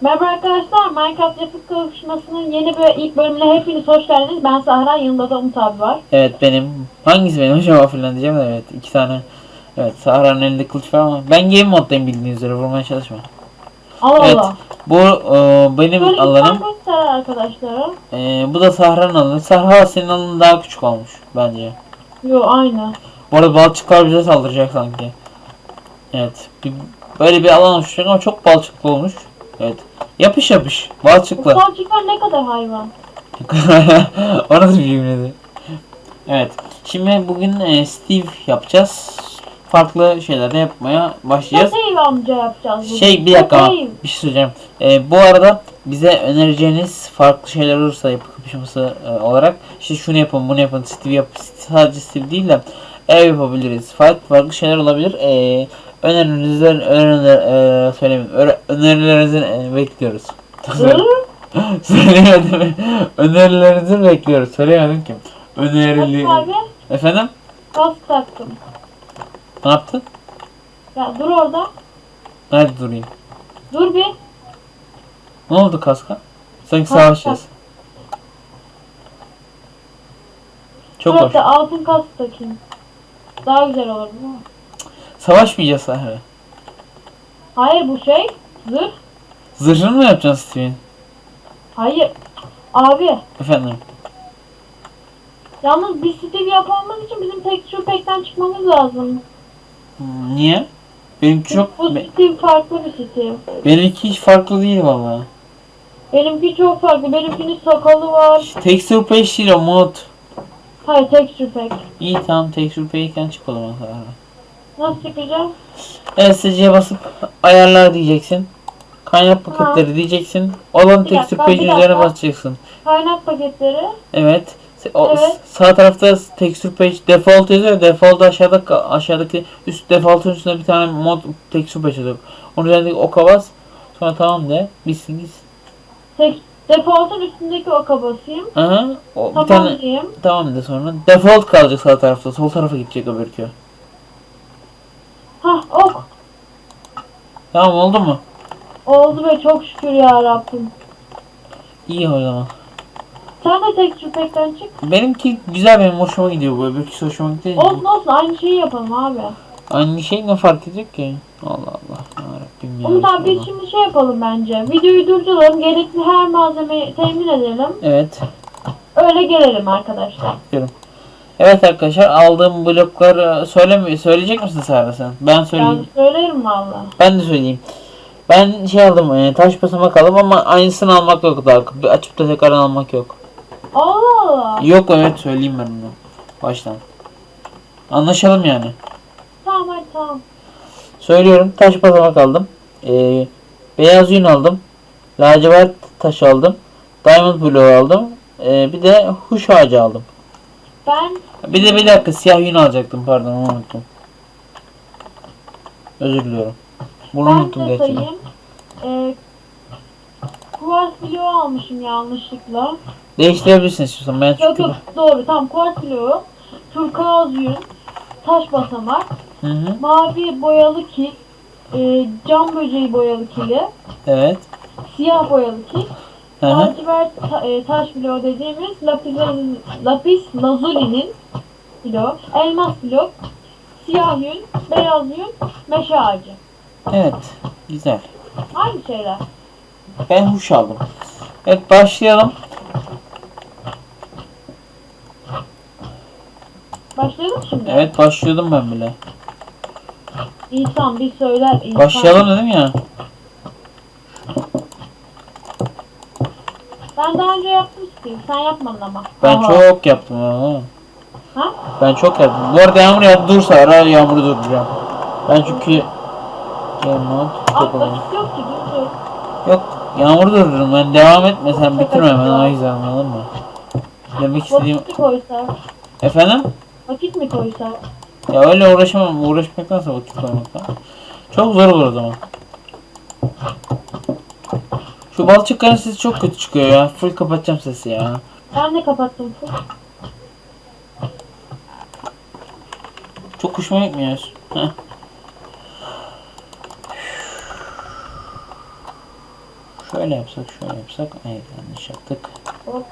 Merhaba arkadaşlar, Minecraft yapıp kavuşmasının yeni böyle ilk bölümüne hepiniz hoş geldiniz. Ben Sahra, yanımda da Umut abi var. Evet benim. Hangisi benim acaba filan diyeceğim de evet iki tane. Evet Sahra'nın elinde kılıç var ama ben game moddayım bildiğiniz üzere vurmaya çalışma. Allah Evet Allah. bu e, benim Böyle alanım. göster arkadaşlara. E, bu da Sahra'nın alanı. Sahra senin alanın daha küçük olmuş bence. Yo aynı. Bu arada balçıklar bize saldıracak sanki. Evet. Bir, böyle bir alan oluşacak ama çok balçıklı olmuş. Evet. Yapış yapış. Bu Balçıklı. salçıklar ne kadar hayvan? o nasıl bir cümledi? Evet. Şimdi bugün e, Steve yapacağız. Farklı şeyler de yapmaya başlayacağız. Save amca yapacağız bugün. Şey bir dakika ama bir şey söyleyeceğim. E, bu arada bize önereceğiniz farklı şeyler olursa yapı kapışması e, olarak işte şunu yapın bunu yapın Steve yap sadece Steve değil de ev yapabiliriz. Farklı farklı şeyler olabilir. E, önerilerinizi öneriler, e, söylemeyin. Öre- önerilerinizi e, bekliyoruz. Söyleyemedim. Önerilerinizi bekliyoruz. Söyleyemedim ki. Önerili. Abi, Efendim? kask taktım. Ne yaptın? Ya dur orada. Nerede durayım? Dur bir. Ne oldu kaska? Sanki Kask savaşacağız. Çok Dur hoş. altın kask takayım. Daha güzel olur değil mi? Savaşmayacağız Sahra. Hayır bu şey. Zırh. Zırhını mı yapacaksın Steven? Hayır. Abi. Efendim. Yalnız biz Steve yapmamız için bizim texture pack'ten çıkmamız lazım. Hmm, Niye? Benimki çok... Bu be- Steve farklı bir Steve. benimki hiç farklı değil valla. Benimki çok farklı. Benimkinin sakalı var. Texture page değil o mod. Hayır texture pack. İyi tamam texture page'den çık o zaman. Nasıl çıkacağım? LSC'ye basıp ayarlar diyeceksin. Kaynak paketleri diyeceksin. Olan Bir dakika, bir üzerine dakika. basacaksın. Kaynak paketleri. Evet. Se- O, Evet. Sağ tarafta texture page default yazıyor. Default aşağıda ka- aşağıdaki üst default'un üstünde bir tane mod texture page yazıyor. Onun üzerindeki oka bas. Sonra tamam de. Bitsin gitsin. Tek, default'un üstündeki oka basayım. Aha. O, bir Tamam tane diyeyim. tamam de sonra. Default kalacak sağ tarafta. Sol tarafa gidecek öbürkü. Hah ok. Tamam oldu mu? Oldu be çok şükür ya Rabbim. İyi o zaman. Sen de texture pack'ten çık. Benimki güzel benim hoşuma gidiyor bu. Öbürküsü hoşuma gidiyor. Olsun olsun aynı şeyi yapalım abi. Aynı şey ne fark edecek ki? Allah Allah. Yarabbim ya. Umut abi biz şimdi şey yapalım bence. Videoyu durduralım. Gerekli her malzemeyi temin edelim. Evet. Öyle gelelim arkadaşlar. Evet arkadaşlar aldığım bloklar söyleme söyleyecek misin Sara sen? Ben söyleyeyim. Ben söylerim valla. Ben de söyleyeyim. Ben şey aldım e, taş basamak aldım ama aynısını almak yok. Bir Açıp da tekrar almak yok. Allah Allah. Yok evet söyleyeyim ben onu. Baştan. Anlaşalım yani. Tamam hadi tamam. Söylüyorum taş basamak aldım. E, beyaz yün aldım. Lacivert taş aldım. Diamond bloğu aldım. E, bir de huş ağacı aldım. Ben Bir de bir dakika siyah yün alacaktım pardon onu unuttum. Özür diliyorum. Bunu ben unuttum gerçekten. sayayım. Ee, kuvars bloğu almışım yanlışlıkla. Değiştirebilirsin istiyorsan ben Yok çünkü... yok doğru tam kuvars bloğu. Turkuaz yün. Taş basamak. Hı hı. Mavi boyalı kil. E, cam böceği boyalı kili. Evet. Siyah boyalı kil. Lacivert ta- e, taş bloğu dediğimiz lapis, lapis lazuli'nin bloğu. Elmas blok. Siyah yün. Beyaz yün. Meşe ağacı. Evet. Güzel. Aynı şeyler. Ben huş aldım. Evet başlayalım. Başlayalım şimdi. Evet başlıyordum ben bile. İnsan bir söyler. Insan. Başlayalım dedim ya. Ben daha önce yapmıştım. Sen yapmadın ama. Ben Aha. çok yaptım. Ha. Ha? Ben çok yaptım. Bu arada yağmur yağdı. Dur Sara yağmuru durduracağım. Ben çünkü... Abi vakit yok ki. Dur dur. Yok yağmuru durdururum ben devam etme sen bitirme hemen o yüzden anladın mı? Demek istediğim... Vakit mi koysak? Efendim? Vakit mi koysak? Ya öyle uğraşamam. Uğraşmaktansa vakit koymaktan. Çok zor olur o zaman. Şu balçıkların sesi çok kötü çıkıyor ya. Full kapatacağım sesi ya. Ben de kapattım. Çok hoşuma gitmiyor. Heh. Şöyle yapsak şöyle yapsak. Hayır yanlış yaptık. Hop.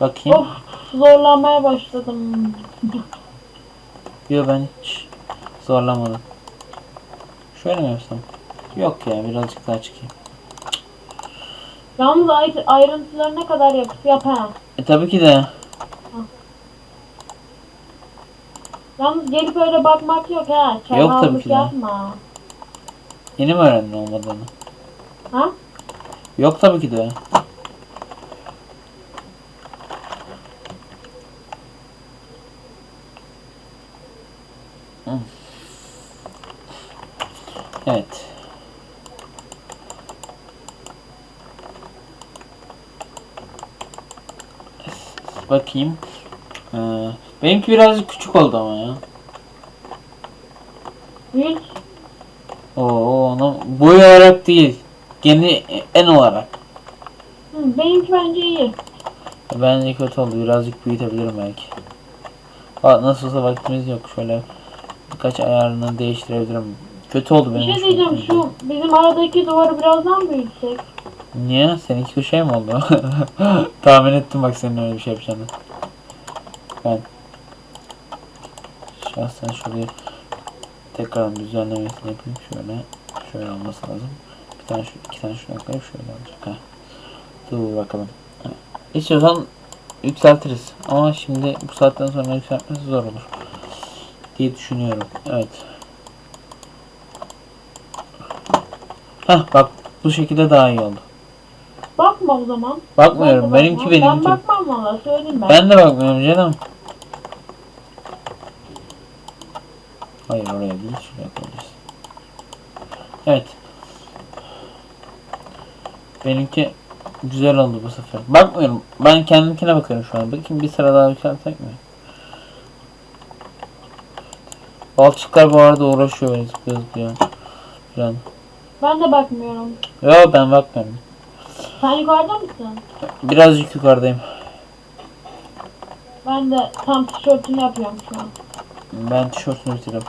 Bakayım. Of zorlanmaya başladım. Yok ben hiç zorlamadım. Şöyle mi yapsam? Yok ya birazcık daha çıkayım. Yalnız ay- ayrıntılarına kadar yap, yap ha. E tabii ki de. Yalnız gelip öyle bakmak yok ha. Yok tabii ki de. yapma. Yeni mi öğrendin olmadığını? Ha? Yok tabii ki de. Hı. Evet. Bakayım. Ee, benimki birazcık küçük oldu ama ya. Büyük. Oo, onu boy olarak değil. Gene en olarak. Hı, benimki bence iyi. Bence kötü oldu. Birazcık büyütebilirim belki. Aa, nasıl olsa vaktimiz yok. Şöyle birkaç ayarını değiştirebilirim. Kötü oldu Bir benim. şey hoşuma diyeceğim şu bizim aradaki duvarı birazdan büyütsek. Niye? Seninki bir şey mi oldu? Tahmin ettim bak senin öyle bir şey yapacağını. Ben şahsen şurayı tekrar düzenlemesini yapayım. Şöyle şöyle olması lazım. Bir tane şu iki tane şuna koyup şöyle olacak. Ha. Dur bakalım. Ha. İstiyorsan yükseltiriz. Ama şimdi bu saatten sonra yükseltmesi zor olur. Diye düşünüyorum. Evet. Hah bak bu şekilde daha iyi oldu. Bakma o zaman. Bakmıyorum. De Benimki benimki. Ben bakmam valla söyleyeyim ben. Ben de bakmıyorum canım. Hayır oraya değil şuraya koyacağız. Evet. Benimki güzel oldu bu sefer. Bakmıyorum. Ben kendimkine bakıyorum şu an. Bakayım bir sıra daha yükseltsek mi? Balçıklar bu arada uğraşıyor böyle zıplıyor zıplıyor. Falan. Ben de bakmıyorum. Yo ben bakmıyorum. Sen yukarıda mısın? Birazcık yukarıdayım. Ben de tam tişörtünü yapıyorum şu an. Ben tişörtünü bitiriyorum.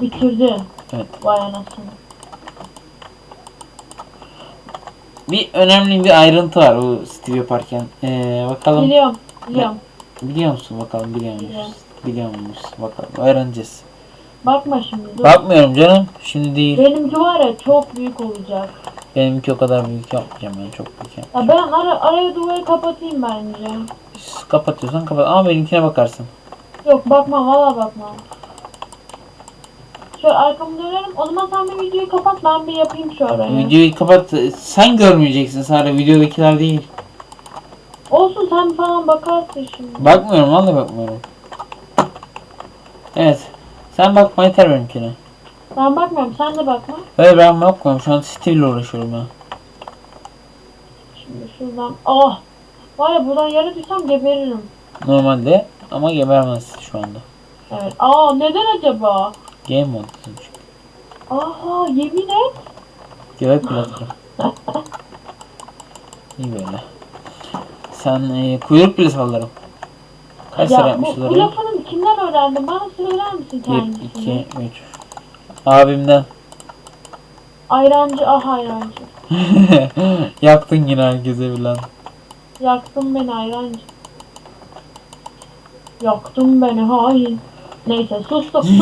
Bitirdi. Evet. Vay anasını. Bir önemli bir ayrıntı var bu Steve yaparken. Ee, bakalım. Biliyorum. Biliyorum. Biliyor musun bakalım biliyor musun? Biliyorum. Biliyor musun bakalım öğreneceğiz. Bakma şimdi. Dur. Bakmıyorum canım şimdi değil. Benimki var ya çok büyük olacak. Benimki o kadar büyük yapmayacağım ben çok büyük yap. Ya ben ara, araya duvarı kapatayım bence. Kapatıyorsan kapat ama benimkine bakarsın. Yok bakmam valla bakmam. Şöyle arkamı dönerim. O zaman sen bir videoyu kapat ben bir yapayım şu arayı. Videoyu kapat. Sen görmeyeceksin sadece videodakiler değil. Olsun sen falan bakarsın şimdi. Bakmıyorum vallahi bakmıyorum. Evet. Sen bakma yeter benimkine. Ben bakmıyorum sen de bakma. Hayır ben bakmıyorum şu an Steve ile uğraşıyorum ben. Şimdi şuradan. Ah! Var ya buradan yere düşsem geberirim. Normalde ama gebermez şu anda. Evet. Aa neden acaba? Game mode çünkü. Aha yemin et. Göbek platform. İyi böyle. Sen e, kuyruk bile sallarım. Kaç sıra ya bu, yapmışlar bu oraya? lafını kimden öğrendin? Bana söyler misin 1, kendisini? 2, 3. Abimden. Ayrancı ah ayrancı. Yaktın yine herkese bilen. Yaktın beni ayrancı. Yaktın beni hain. Neyse sustum.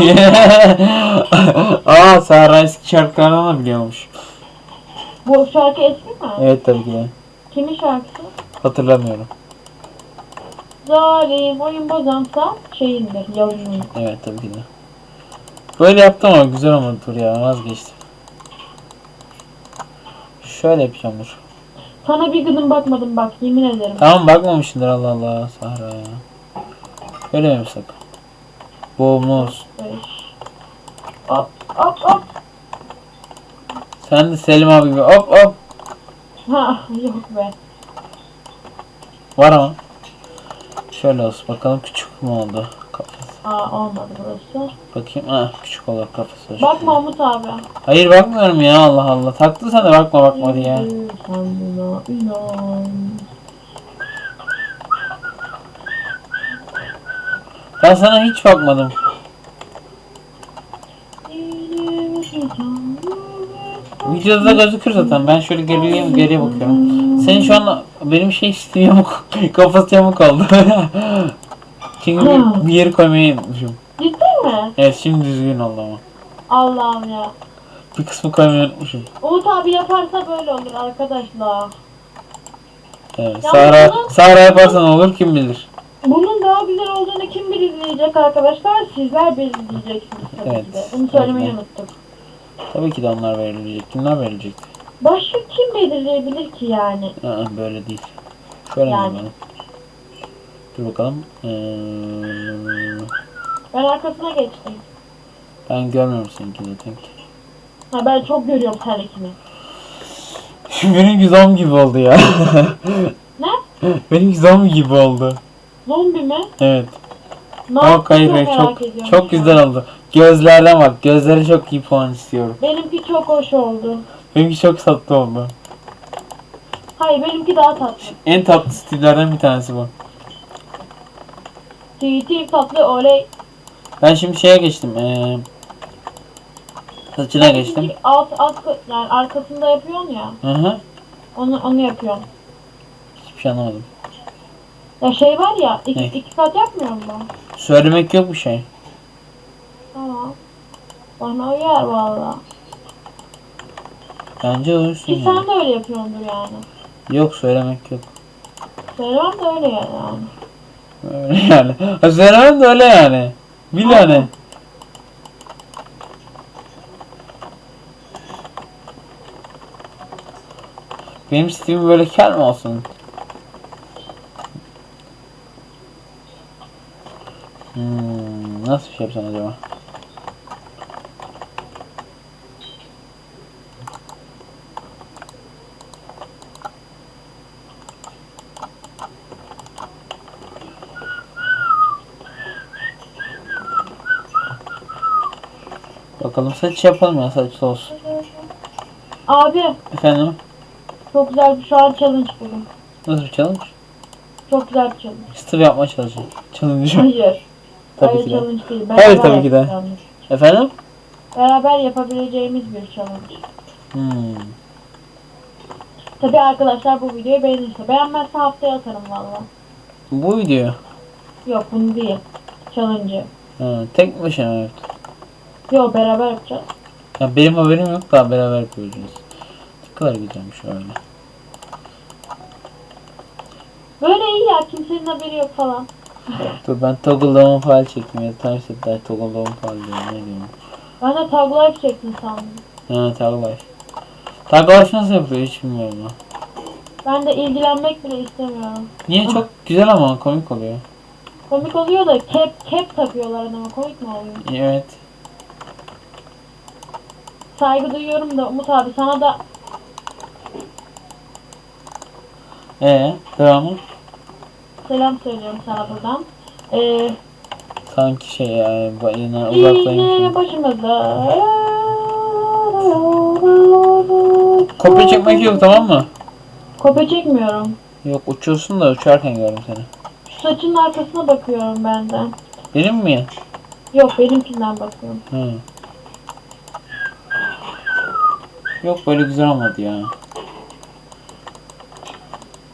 Aa Sahra eski şarkılardan da biliyormuş. bu şarkı eski mi? Evet tabii ki de. Kimin şarkısı? Hatırlamıyorum. Zalim oyun bozansa şeyindir yavrumun. Evet tabii ki de. Böyle yaptım ama güzel olmadı tur ya vazgeçtim. Şöyle yapacağım dur. Sana bir gıdım bakmadım bak yemin ederim. Tamam bakmamışsındır Allah Allah Sahra ya. Öyle mi yapsak? Boğumlu olsun. Beş. Hop hop hop. Sen de Selim abi gibi hop hop. Ha yok be. Var ama. Şöyle olsun bakalım küçük mü oldu. Aa olmadı burası. Bakayım ha küçük olur kafası. Bakma Umut abi. Hayır bakmıyorum ya Allah Allah. Taktın sen de bakma bakma diye. Buna inan. Ben sana hiç bakmadım. Videoda da gözükür zaten. Ben şöyle geriye, geriye bakıyorum. Senin şu an benim şey Steam yamuk. Kafası yamuk oldu. Çünkü bir, yeri koymayı unutmuşum. Ciddi mi? Evet şimdi düzgün oldu ama. Allah'ım ya. Bir kısmı koymayı unutmuşum. Umut abi yaparsa böyle olur arkadaşlar. Evet. Ya Sahra, bunu- Sahra yaparsan olur kim bilir. Bunun daha güzel olduğunu kim belirleyecek arkadaşlar? Sizler belirleyeceksiniz tabii Evet. ki de. Bunu söylemeyi Evet. unuttuk. Tabii ki de onlar verilecek. Kimler verilecek? Başka kim belirleyebilir ki yani? Aa, böyle değil. Şöyle Yani. mi bakalım? Dur bakalım. Ee, Ben arkasına geçtim. ben görmüyorum seninkini zaten. Ha ben çok görüyorum seninkini. Benim zombi gibi oldu ya. Ne? Benim zombi gibi oldu. Zombi mi? Evet. Ne Yok hayır çok hayır çok çok güzel oldu. Gözlerden bak. Gözleri çok iyi puan istiyorum. Benimki çok hoş oldu. Benimki çok tatlı oldu. Hayır benimki daha tatlı. En tatlı stillerden bir tanesi bu. Tweetim tatlı oley. Ben şimdi şeye geçtim. Ee, saçına geçtim. Alt, alt, yani arkasında yapıyorsun ya. Hı hı. Onu, onu yapıyorum. Hiçbir şey anlamadım. Ya şey var ya, iki, Ne? iki kat yapmıyor mu? Söylemek yok bir şey. Tamam. Bana uyar valla. Bence uyursun Ki yani. sen de öyle yapıyordur yani. Yok söylemek yok. Söylemem de öyle yani. Öyle yani. Söylemem de öyle yani. Bir tane. Benim Steam'im böyle kel mi olsun? Hmm, nasıl bir şey yapsam acaba? Bakalım saç yapalım ya saçlı olsun. Abi Efendim? çok güzel bir şu an challenge buldum. Nasıl bir challenge? Çok güzel bir challenge. Steve yapmaya çalışacağım. Challenge. Hayır. Tabii Hayır ki de. challenge değil. Hayır, tabii ki de. yapacağımız. Efendim? Beraber yapabileceğimiz bir challenge. Hmm. Tabi arkadaşlar bu videoyu beğenirse. Beğenmezse haftaya atarım valla. Bu video. Yok bunu değil. Challenge'ı. Ha, tek başına evet. Yok beraber yapacağız. Ya benim haberim yok daha beraber yapıyoruz. Ne kadar güzelmiş öyle. Böyle iyi ya kimsenin haberi yok falan. Dur ben toggle down file çektim ya. Time setler toggle down file diyorum ne diyorum. Ben de tag life çektim sandım. Ha tag life. Tag life nasıl yapıyor hiç bilmiyorum ben. Ben de ilgilenmek bile istemiyorum. Niye çok güzel ama komik oluyor. Komik oluyor da cap cap takıyorlar ama komik mi oluyor? Evet. Saygı duyuyorum da Umut abi sana da Ee devamı? selam söylüyorum sana buradan. Ee, Sanki şey ya ba- yine uzaklayayım. başımızda. Kopya çekmek yok tamam mı? Kopya çekmiyorum. Yok uçuyorsun da uçarken gördüm seni. Şu saçın arkasına bakıyorum ben de. Benim mi? Yok benimkinden bakıyorum. Hı. Yok böyle güzel olmadı ya.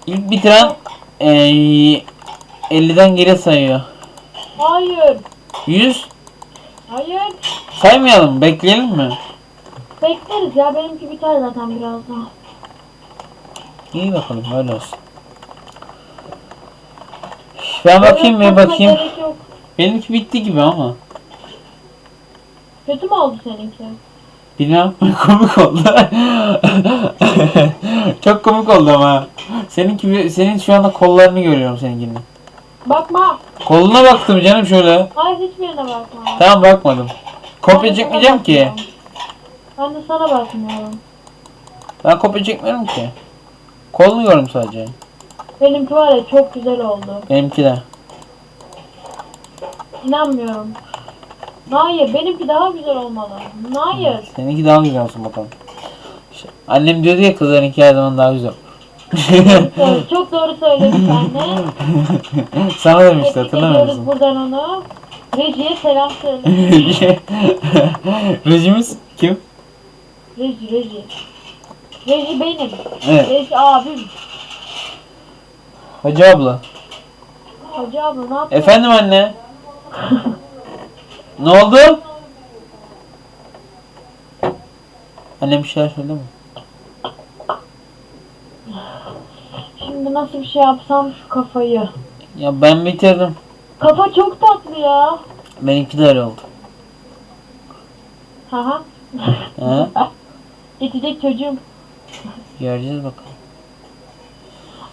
İlk bitiren eee 50'den geri sayıyor. Hayır. 100 Hayır. saymayalım bekleyelim mi? Bekleriz ya benimki biter zaten birazdan. İyi bakalım öyle olsun. Ben bakayım bir bakayım. gerek yok. Benimki bitti gibi ama. Kötü mü oldu seninki? Bilmem komik oldu. Çok komik oldu ama. Seninki senin şu anda kollarını görüyorum seninkinin. Bakma. Koluna baktım canım şöyle. Hayır hiçbirine bakma. Tamam bakmadım. Kopya çekmeyeceğim ki. Ben de sana bakmıyorum. Ben kopya çekmiyorum ki. Kolunu gördüm sadece. Benimki var ya çok güzel oldu. Benimki de. İnanmıyorum. Hayır benimki daha güzel olmalı. Hayır. Seninki daha güzel olsun bakalım. İşte annem diyordu ya kızlarınki her zaman daha güzel. Evet, çok doğru söylemiş anne. Sana demişti Tebrik hatırlamıyor ediyoruz musun? buradan onu. Rejiye selam söyle. Rejimiz kim? Reji reji. Reji benim. Evet. Reji abim. Hacı abla. Hacı abla ne yapıyorsun? Efendim anne. ne oldu? Annem bir şeyler söyledi mi? Şimdi nasıl bir şey yapsam şu kafayı. Ya ben bitirdim. Kafa çok tatlı ya. Benimki de öyle oldu. Haha. Ha? Geçecek çocuğum. Göreceğiz bakalım.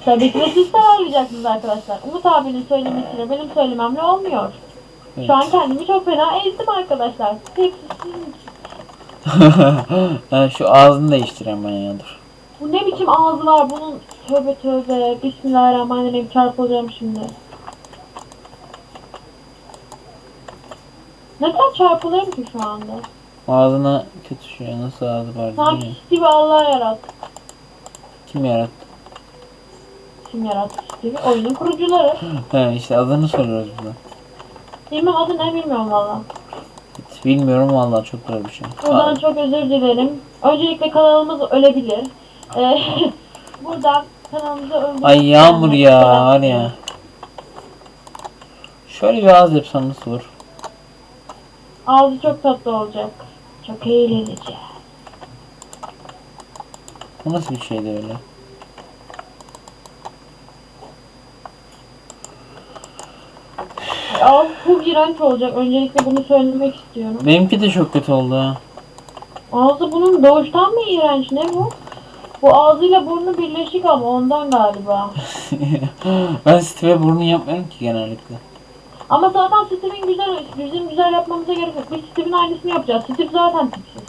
Tabii ki de siz kararlayacaksınız arkadaşlar. Umut abinin söylemesiyle benim söylememle olmuyor. Evet. Şu an kendimi çok fena ezdim arkadaşlar. Hepsi sizin. şu ağzını değiştireyim ben ya dur. Bu ne biçim ağzı var bunun? Tövbe tövbe. Bismillahirrahmanirrahim. Çarpılacağım şimdi. Neden çarpılıyorum ki şu anda? Ağzına kötü şey nasıl ağzı var Sanki değil mi? Allah yarattı. Kim yarattı? Kim yarattı Steve? Oyunun kurucuları. He işte adını soruyoruz burada. Bilmem adı ne bilmiyorum valla. Hiç Bilmiyorum vallahi çok zor bir şey. Buradan Aa, çok özür dilerim. Öncelikle kanalımız ölebilir. Ee, buradan kanalımızı öldürmek Ay yağmur ya var ya. Şöyle bir ağız yapsam nasıl olur? Ağzı çok tatlı olacak. Çok eğleneceğiz. Bu nasıl bir şeydi öyle? Ağzı çok iğrenç olacak. Öncelikle bunu söylemek istiyorum. Benimki de çok kötü oldu ha. Ağzı bunun doğuştan mı iğrenç? Ne bu? Bu ağzıyla burnu birleşik ama ondan galiba. ben Steve burnu yapmıyorum ki genellikle. Ama zaten Steve'in güzel, bizim güzel yapmamıza gerek yok. Biz Steve'in aynısını yapacağız. Steve zaten tipsiz.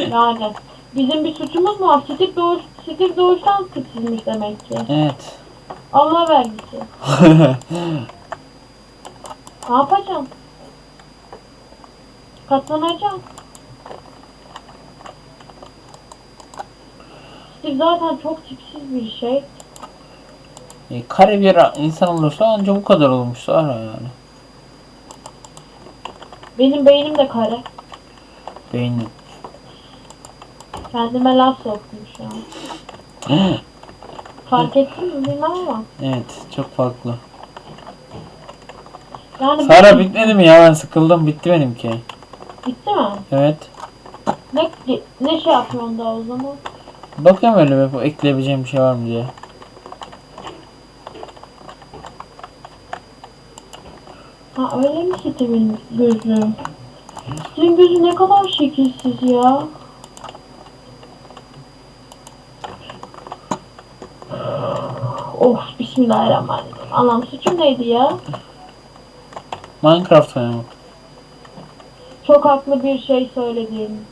yani bizim bir suçumuz mu var? Steve, doğuş, Steve doğuştan tipsizmiş demek ki. Evet. Allah vergisi. Ne yapacağım? Katlanacağım. Steve zaten çok tipsiz bir şey. e, kare bir insan olursa ancak bu kadar olmuş Sara yani. Benim beynim de kare. Beynin. Kendime laf soktum şu an. Fark ettin mi bilmem ama. evet çok farklı. Yani Sara bu- bitmedi mi ya ben sıkıldım bitti benimki. Bitti mi? Evet. Ne, ne şey yapıyorsun da o zaman? Bakıyorum öyle bir ekleyebileceğim bir şey var mı diye. Ha öyle mi Steve'in gözü? Steve'in gözü ne kadar şekilsiz ya. Of bismillahirrahmanirrahim. Anam suçum neydi ya? Minecraft oynamak. Çok haklı bir şey söyledin.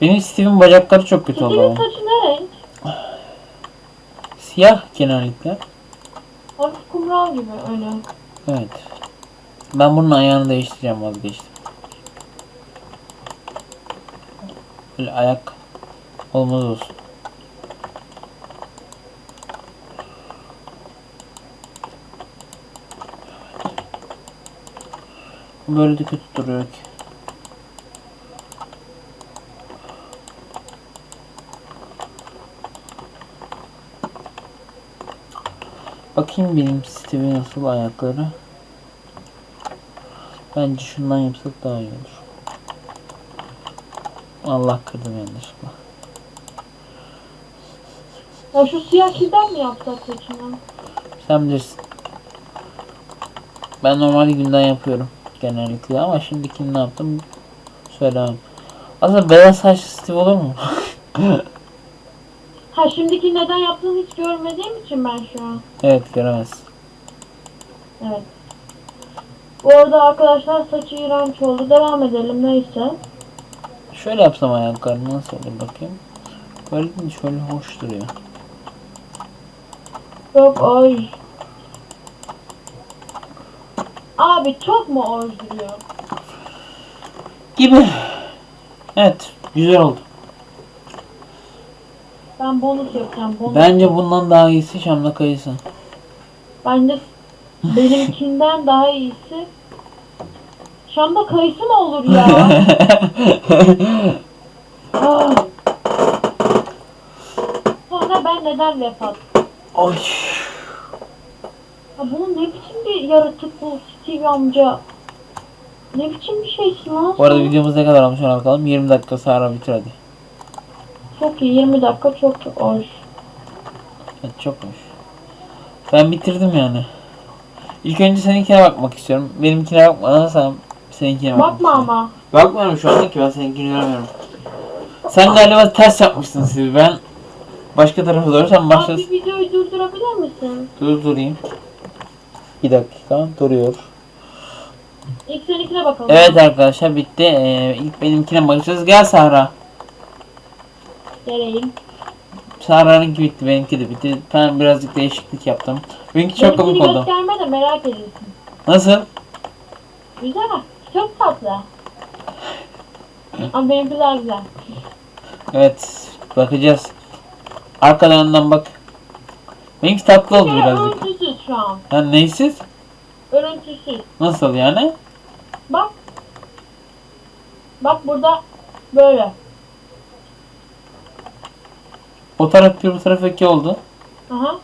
Benim Steve'in bacakları çok kötü oldu Steve'in ama. saçı ne renk? Siyah genellikle. Hafif kumral gibi öyle. Evet. Ben bunun ayağını değiştireceğim vazgeçtim. Böyle ayak olmaz olsun. Böyle de kötü duruyor ki. Bakayım benim Steve'in nasıl ayakları. Bence şundan yapsak daha iyi olur. Allah kırdım yanlışlıkla. Ya şu siyah kirden mi yapsak saçını? Sen bilirsin. Ben normal günden yapıyorum genellikle ama şimdikini ne yaptım söylemem. Aslında beyaz saçlı Steve olur mu? Ha şimdiki neden yaptığını hiç görmediğim için ben şu an. evet göremezsin. Evet. Bu arada arkadaşlar saçı iğrenç oldu. Devam edelim neyse. Şöyle yapsam ayaklarını nasıl olur bakayım. Böyle? Şöyle hoş duruyor. Yok oy. Abi çok mu oy duruyor? Gibi. Evet güzel oldu. Ben bonus yapacağım bonus. Bence bundan daha iyisi Şam'la kayısı. Bence benimkinden daha iyisi. Şam'da kayısı mı olur ya? Sonra ben neden vefat? Ay. Ya bunun ne biçim bir yaratık bu Steve amca? Ne biçim bir şeysin lan? Bu arada sen? videomuz ne kadar olmuş ona bakalım. 20 dakika Sahra bitir hadi. Çok iyi 20 dakika çok hoş. Evet çok hoş. Ben bitirdim yani. İlk önce seninkine bakmak istiyorum. Benimkine bakmadan sen seninkine bakmak Bakma istiyorum. ama. Bakmıyorum şu anda ki ben seninkini göremiyorum. Sen galiba ters yapmışsın sizi. Ben başka tarafa doğru sen başla. Abi videoyu durdurabilir misin? Dur durayım. Bir dakika duruyor. İlk seninkine bakalım. Evet arkadaşlar bitti. Ee, ilk benimkine bakacağız. Gel Sahra. Geleyim. Sahra'nınki bitti. Benimki de bitti. Ben birazcık değişiklik yaptım. Benimki çok Benimkini komik oldu. gösterme de merak ediyorsun. Nasıl? Güzel. Çok tatlı. Ama benimki daha güzel. Evet. Bakacağız. Arkalarından bak. Benimki tatlı oldu birazcık. örüntüsüz şu an. Ha neysiz? Örüntüsüz. Nasıl yani? Bak. Bak burada böyle. O taraf bir bu taraf iki oldu. Aha.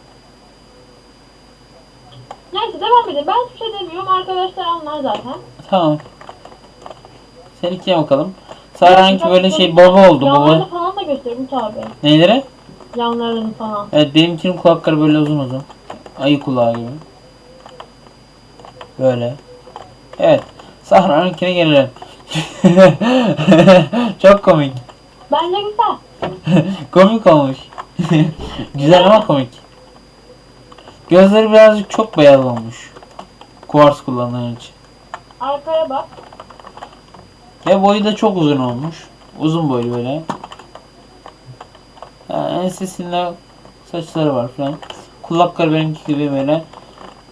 Neyse devam edelim. Ben hiçbir şey demiyorum. Arkadaşlar anlar zaten. Tamam. Seninkine bakalım. Sahra'nınki böyle şey baba oldu Yanlarını baba. falan da göstereyim tabi. Neyleri? Yanlarını falan. Evet benimkinin kulakları böyle uzun uzun. Ayı kulağı gibi. Böyle. Evet. Sahra'nınkine gelelim. Çok komik. Bence güzel. komik olmuş. Güzel ama komik. Gözleri birazcık çok beyaz olmuş. Kuvars kullanılan için. Arkaya bak. Ve boyu da çok uzun olmuş. Uzun boylu böyle. Ha, ensesinde saçları var falan. Kulakları benimki gibi böyle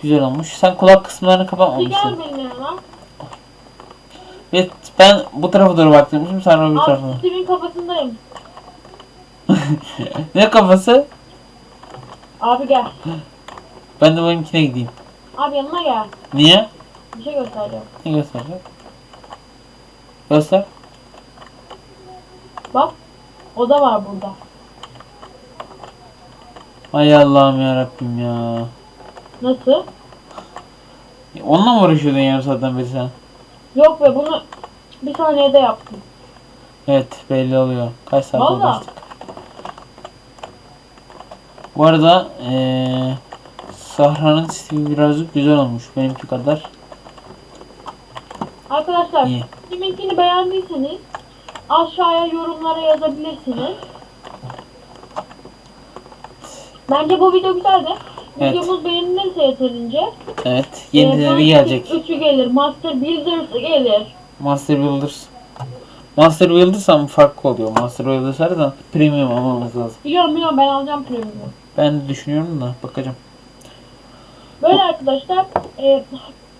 güzel olmuş. Sen kulak kısımlarını kapatmamışsın. Ve ben bu tarafa doğru baktım. Sen öbür tarafa. Abi Steve'in kafasındayım. Ne kafası? Abi gel. Ben de benimkine gideyim. Abi yanıma gel. Niye? Bir şey göstereceğim. Ne gösterecek? Göster. Bak. O da var burada. Ay Allah'ım ya Rabbim ya. Nasıl? Onunla mı uğraşıyordun yarım saatten beri sen? Yok be bunu bir saniyede yaptım. Evet belli oluyor. Kaç saat Valla. uğraştık. Bu arada eee Sahra'nın stili birazcık güzel olmuş. Benimki kadar Arkadaşlar iyi. kiminkini beğendiyseniz aşağıya yorumlara yazabilirsiniz. Bence bu video güzeldi. Evet. Videomuz beğenilirse yeterince. Evet. Yenileri e, gelecek. Üçü gelir. Master Builders gelir. Master Builders. Master Builders ama farklı oluyor. Master Builders her zaman premium almamız lazım. Biliyorum biliyorum ben alacağım premium'u. Ben de düşünüyorum da bakacağım. Böyle arkadaşlar e,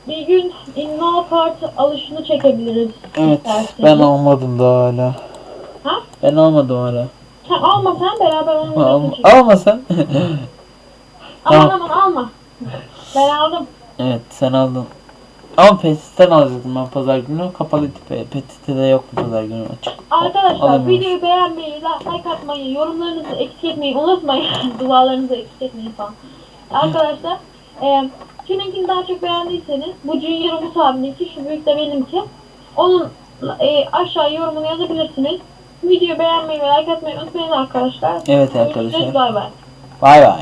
bir gün Inno Kart alışını çekebiliriz. Evet. isterseniz. Ben almadım daha hala. Ha? Ben almadım hala. Sen alma sen beraber onu Al, videosunu çekelim. alma sen. Aman aman alma. Ben aldım. evet sen aldın. Ama Petit'ten alacaktım ben pazar günü. Kapalıydı. Pe- Petit'te de yoktu pazar günü açık. Arkadaşlar Alamıyoruz. videoyu beğenmeyi, like atmayı, yorumlarınızı eksik etmeyi unutmayın. Dualarınızı eksik etmeyin falan. Arkadaşlar e, kiminkini daha çok beğendiyseniz bu Junior Umut abininki, şu büyük de benimki. Onun e, aşağı yorumunu yazabilirsiniz. Videoyu beğenmeyi ve like atmayı unutmayın arkadaşlar. Evet Görüşürüz arkadaşlar. bay bay. Bay bay.